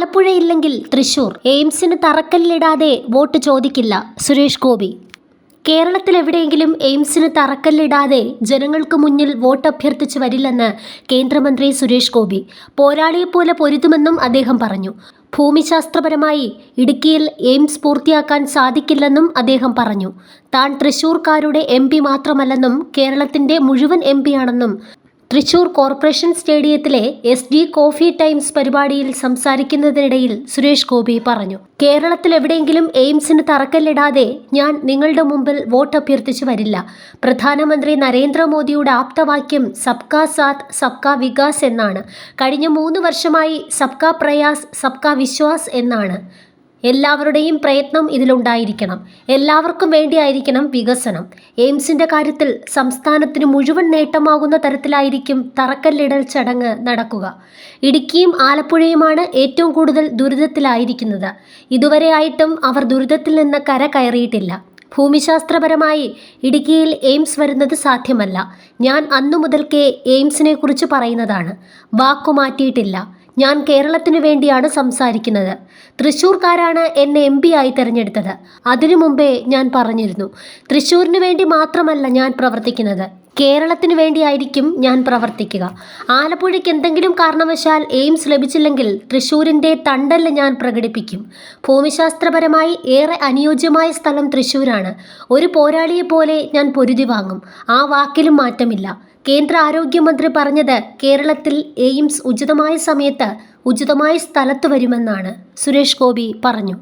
ആലപ്പുഴയില്ലെങ്കിൽ Thrissur. എയിംസിന് തറക്കല്ലിടാതെ vote ചോദിക്കില്ല സുരേഷ് ഗോപി. കേരളത്തിൽ എവിടെയെങ്കിലും എയിംസിന് തറക്കല്ലിടാതെ ജനങ്ങൾക്ക് മുന്നിൽ വോട്ട് അഭ്യർത്ഥിച്ച് വരില്ലെന്ന് കേന്ദ്രമന്ത്രി സുരേഷ് ഗോപി. പോരാളിയെപ്പോലെ പൊരുതുമെന്നും അദ്ദേഹം പറഞ്ഞു. ഭൂമിശാസ്ത്രപരമായി ഇടുക്കിയിൽ എയിംസ് പൂർത്തിയാക്കാൻ സാധിക്കില്ലെന്നും അദ്ദേഹം പറഞ്ഞു. താൻ തൃശൂർക്കാരുടെ എം മാത്രമല്ലെന്നും കേരളത്തിന്റെ മുഴുവൻ എം പിയാണെന്നും തൃശൂർ കോർപ്പറേഷൻ സ്റ്റേഡിയത്തിലെ എസ് ഡി കോഫി ടൈംസ് പരിപാടിയിൽ സംസാരിക്കുന്നതിനിടയിൽ സുരേഷ് ഗോപി പറഞ്ഞു കേരളത്തിൽ എവിടെയെങ്കിലും എയിംസിന് തറക്കല്ലിടാതെ ഞാൻ നിങ്ങളുടെ മുമ്പിൽ വോട്ട് അഭ്യർത്ഥിച്ചു വരില്ല. പ്രധാനമന്ത്രി നരേന്ദ്രമോദിയുടെ ആപ്തവാക്യം സബ്കാ സാത്ത് സബ്കാ വികാസ് എന്നാണ്. കഴിഞ്ഞ മൂന്ന് വർഷമായി സബ്കാ പ്രയാസ് സബ്കാ വിശ്വാസ് എന്നാണ്. എല്ലാവരുടെയും പ്രയത്നം ഇതിലുണ്ടായിരിക്കണം. എല്ലാവർക്കും വേണ്ടിയായിരിക്കണം വികസനം. എയിംസിന്റെ കാര്യത്തിൽ സംസ്ഥാനത്തിന് മുഴുവൻ നേട്ടമാകുന്ന തരത്തിലായിരിക്കും തറക്കല്ലിടൽ ചടങ്ങ് നടക്കുക. ഇടുക്കിയും ആലപ്പുഴയുമാണ് ഏറ്റവും കൂടുതൽ ദുരിതത്തിലായിരിക്കുന്നത്. ഇതുവരെയായിട്ടും അവർ ദുരിതത്തിൽ നിന്ന് കര കയറിയിട്ടില്ല. ഭൂമിശാസ്ത്രപരമായി ഇടുക്കിയിൽ എയിംസ് വരുന്നത് സാധ്യമല്ല. ഞാൻ അന്നു മുതൽക്കേ എയിംസിനെ കുറിച്ച് പറയുന്നതാണ്. വാക്കുമാറ്റിയിട്ടില്ല ഞാൻ കേരളത്തിനു വേണ്ടിയാണ് സംസാരിക്കുന്നത്. തൃശ്ശൂർക്കാരാണ് എന്നെ എം പി ആയി തിരഞ്ഞെടുത്തത്. അതിനു മുമ്പേ ഞാൻ പറഞ്ഞിരുന്നു. തൃശ്ശൂരിന് വേണ്ടി മാത്രമല്ല ഞാൻ പ്രവർത്തിക്കുന്നത്. കേരളത്തിന് വേണ്ടിയായിരിക്കും ഞാൻ പ്രവർത്തിക്കുക. ആലപ്പുഴയ്ക്ക് എന്തെങ്കിലും കാരണവശാൽ എയിംസ് ലഭിച്ചില്ലെങ്കിൽ തൃശ്ശൂരിന്റെ തണ്ടൽ ഞാൻ പ്രകടിപ്പിക്കും. ഭൂമിശാസ്ത്രപരമായി ഏറെ അനുയോജ്യമായ സ്ഥലം തൃശ്ശൂരാണ് ഒരു പോരാളിയെ പോലെ ഞാൻ പൊരുതി വാങ്ങും. ആ വാക്കിലും മാറ്റമില്ല. കേന്ദ്ര ആരോഗ്യമന്ത്രി പറഞ്ഞത് കേരളത്തിൽ എയിംസ് ഉചിതമായ സമയത്ത് ഉചിതമായ സ്ഥലത്ത് വരുമെന്നാണ്. സുരേഷ് ഗോപി പറഞ്ഞു.